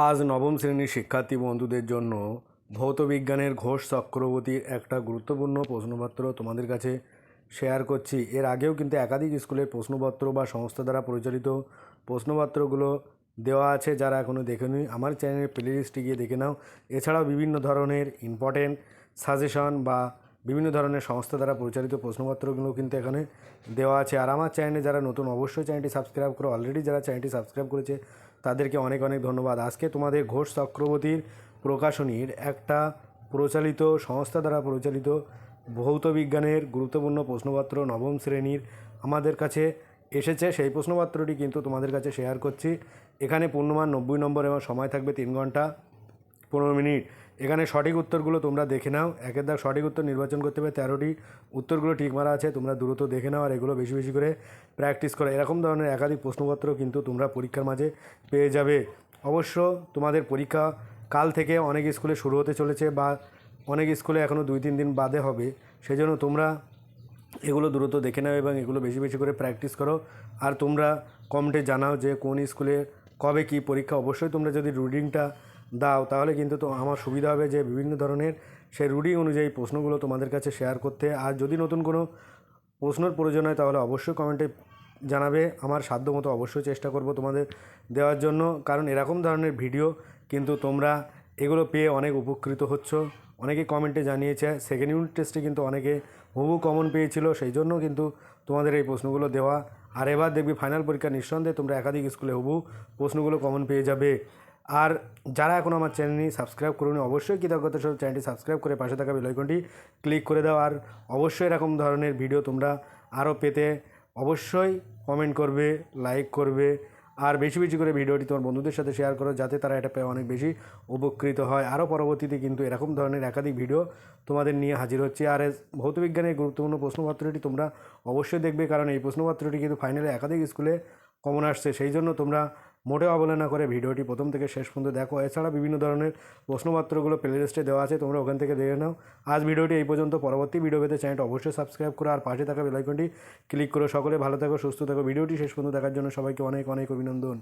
আজ নবম শ্রেণির শিক্ষার্থী বন্ধুদের জন্য ভৌত বিজ্ঞানের ঘোষ চক্রবর্তীর একটা গুরুত্বপূর্ণ প্রশ্নপত্র তোমাদের কাছে শেয়ার করছি। এর আগেও কিন্তু একাধিক স্কুলের প্রশ্নপত্র বা সংস্থা দ্বারা পরিচালিত প্রশ্নপত্রগুলো দেওয়া আছে, যারা এখনও দেখেনি, আমার চ্যানেলের প্লেলিস্টে গিয়ে দেখে নাও। এছাড়াও বিভিন্ন ধরনের ইম্পর্টেন্ট সাজেশন বা বিভিন্ন ধরনের সংস্থা দ্বারা পরিচালিত প্রশ্নপত্রগুলো কিন্তু এখানে দেওয়া আছে। আর আমার চ্যানেলে যারা নতুন, অবশ্যই চ্যানেলটি সাবস্ক্রাইব করো। অলরেডি যারা চ্যানেলটি সাবস্ক্রাইব করেছে, তাদেরকে অনেক অনেক ধন্যবাদ। আজকে তোমাদের ঘোষ চক্রবর্তীর প্রকাশনীর একটা প্রচালিত সংস্থা দ্বারা পরিচালিত ভৌত বিজ্ঞানের গুরুত্বপূর্ণ প্রশ্নপত্র নবম শ্রেণির আমাদের কাছে এসেছে। সেই প্রশ্নপত্রটি কিন্তু তোমাদের কাছে শেয়ার করছি। এখানে পূর্ণমান নব্বই নম্বর এবং সময় থাকবে তিন ঘণ্টা পনেরো মিনিট। এখানে সঠিক উত্তরগুলো তোমরা দেখে নাও। একের দাগ সঠিক উত্তর নির্বাচন করতে হবে, তেরোটি উত্তরগুলো ঠিক মারা আছে, তোমরা দ্রুত দেখে নাও আর এগুলো বেশি বেশি করে প্র্যাকটিস করো। এরকম ধরনের একাধিক প্রশ্নপত্র কিন্তু তোমরা পরীক্ষার মাঝে পেয়ে যাবে। অবশ্য তোমাদের পরীক্ষা কাল থেকে অনেক স্কুলে শুরু হতে চলেছে বা অনেক স্কুলে এখনও দুই তিন দিন বাদে হবে সেই জন্য তোমরা এগুলো দ্রুত দেখে নাও এবং এগুলো বেশি বেশি করে প্র্যাকটিস করো। আর তোমরা কমেন্টে জানাও যে কোন স্কুলে কবে কি পরীক্ষা। অবশ্যই তোমরা যদি রুটিনটা দাও, তাহলে কিন্তু তো আমার সুবিধা হবে যে বিভিন্ন ধরনের সেই রুটিন অনুযায়ী প্রশ্নগুলো তোমাদের কাছে শেয়ার করতে। আর যদি নতুন কোনো প্রশ্নের প্রয়োজন হয়, তাহলে অবশ্যই কমেন্টে জানাবে। আমার সাধ্য মতো অবশ্যই চেষ্টা করব তোমাদের দেওয়ার জন্য। কারণ এরকম ধরনের ভিডিও কিন্তু তোমরা এগুলো পেয়ে অনেক উপকৃত হচ্ছ। অনেকে কমেন্টে জানিয়েছে সেকেন্ড ইউনিট টেস্টে কিন্তু অনেকে হুবু কমন পেয়েছিল, সেই জন্য কিন্তু তোমাদের এই প্রশ্নগুলো দেওয়া। আর এবার দেখবি ফাইনাল পরীক্ষা নিঃসন্দেহে তোমরা একাধিক স্কুলে হুবু প্রশ্নগুলো কমন পেয়ে যাবে। আর যারা এখন আমার চ্যানেলটি সাবস্ক্রাইব করুন, অবশ্যই কৃতজ্ঞতা সহ চ্যানেলটি সাবস্ক্রাইব করে পাশে থাকা বেলাইকনটি ক্লিক করে দাও। আর অবশ্যই এরকম ধরনের ভিডিও তোমরা আরও পেতে অবশ্যই কমেন্ট করবে লাইক করবে, আর বেশি বেশি করে ভিডিওটি তোমার বন্ধুদের সাথে শেয়ার করো, যাতে তারা এটা পেয়ে অনেক বেশি উপকৃত হয়। আরও পরবর্তীতে কিন্তু এরকম ধরনের একাধিক ভিডিও তোমাদের নিয়ে হাজির হচ্ছে। আর ভৌতবিজ্ঞানের গুরুত্বপূর্ণ প্রশ্নপত্রটি তোমরা অবশ্যই দেখবে, কারণ এই প্রশ্নপত্রটি কিন্তু ফাইনালে একাধিক স্কুলে কমন আসছে। সেই জন্য তোমরা মোটেও অবহেলা করে ভিডিওটি প্রথম থেকে শেষ পর্যন্ত দেখো। এছাড়া বিভিন্ন ধরনের প্রশ্নপত্রগুলো প্লেলিস্টে দেওয়া আছে, তোমরা ওখান থেকে দেখে নাও। আজ ভিডিওটি এই পর্যন্ত। পরবর্তী ভিডিও পেতে চ্যানেলটা অবশ্যই সাবস্ক্রাইব করো আর পাশে থাকা বেলাইকনটি ক্লিক করো। সকলে ভালো থাকো, সুস্থ থাকো। ভিডিওটি শেষ পর্যন্ত দেখার জন্য সবাইকে অনেক অনেক অভিনন্দন।